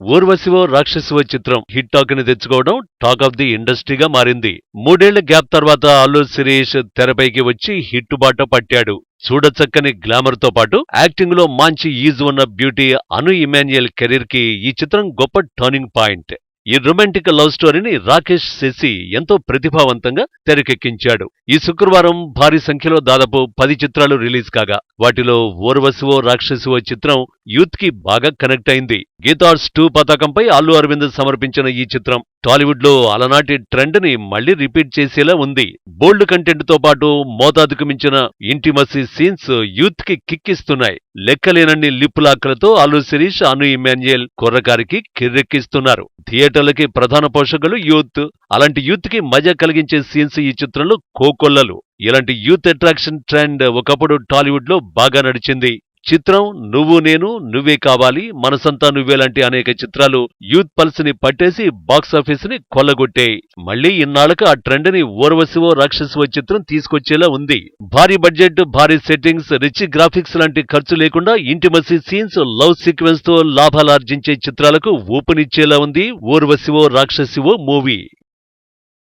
ఊర్వశివో రాక్షసివో చిత్రం హిట్ టాక్ని తెచ్చుకోవడం talk of the ఇండస్ట్రీగా మారింది. మూడేళ్ళ గ్యాప్ తర్వాత అల్లు శిరీష్ తెరపైకి వచ్చి హిట్ బాట పట్టాడు. చూడచక్కని గ్లామర్తో పాటు యాక్టింగ్లో మంచి ఈజ్ ఉన్న బ్యూటీ అను ఇమాన్యుయల్ కెరీర్కి ఈ చిత్రం గొప్ప టర్నింగ్ పాయింట్ ఈ రొమాంటిక్ లవ్ స్టోరీని రాకేష్ శశి ఎంతో ప్రతిభావంతంగా తెరకెక్కించాడు. ఈ శుక్రవారం భారీ సంఖ్యలో దాదాపు పది చిత్రాలు రిలీజ్ కాగా వాటిలో ఓర్వశివో రాక్షసివో చిత్రం యూత్కి బాగా కనెక్ట్ అయింది. గీతార్స్ టూ పతాకంపై అల్లు అరవింద్ సమర్పించిన ఈ చిత్రం టాలీవుడ్లో అలనాటి ట్రెండ్ని మళ్ళీ రిపీట్ చేసేలా ఉంది. బోల్డ్ కంటెంట్తో పాటు మోతాదుకు మించిన ఇంటిమసీ సీన్స్ యూత్కి కిక్కిస్తున్నాయి. లెక్కలేనన్ని లిప్ అల్లు శిరీష్ అను ఇమాన్యుయల్ కుర్రకారికి కిర్రెక్కిస్తున్నారు. థియేటర్లకి ప్రధాన పోషకులు యూత్. అలాంటి యూత్కి మజా కలిగించే సీన్స్ ఈ చిత్రంలో కోకొల్లలు. ఇలాంటి యూత్ అట్రాక్షన్ ట్రెండ్ ఒకప్పుడు టాలీవుడ్లో బాగా నడిచింది. చిత్రం నువ్వు నేను నువ్వే కావాలి మనసంతా నువ్వే లాంటి అనేక చిత్రాలు యూత్ పల్స్ని పట్టేసి బాక్సాఫీస్ని కొల్లగొట్టాయి. మళ్ళీ ఇన్నాళ్ళకు ఆ ట్రెండ్ని ఓర్వశివో రాక్షసివో చిత్రం తీసుకొచ్చేలా ఉంది. భారీ బడ్జెట్ భారీ సెట్టింగ్స్ రిచ్ గ్రాఫిక్స్ లాంటి ఖర్చు లేకుండా ఇంటిమసీ సీన్స్ లవ్ సీక్వెన్స్తో లాభాలార్జించే చిత్రాలకు ఊపునిచ్చేలా ఉంది ఓర్వశివో రాక్షసివో మూవీ.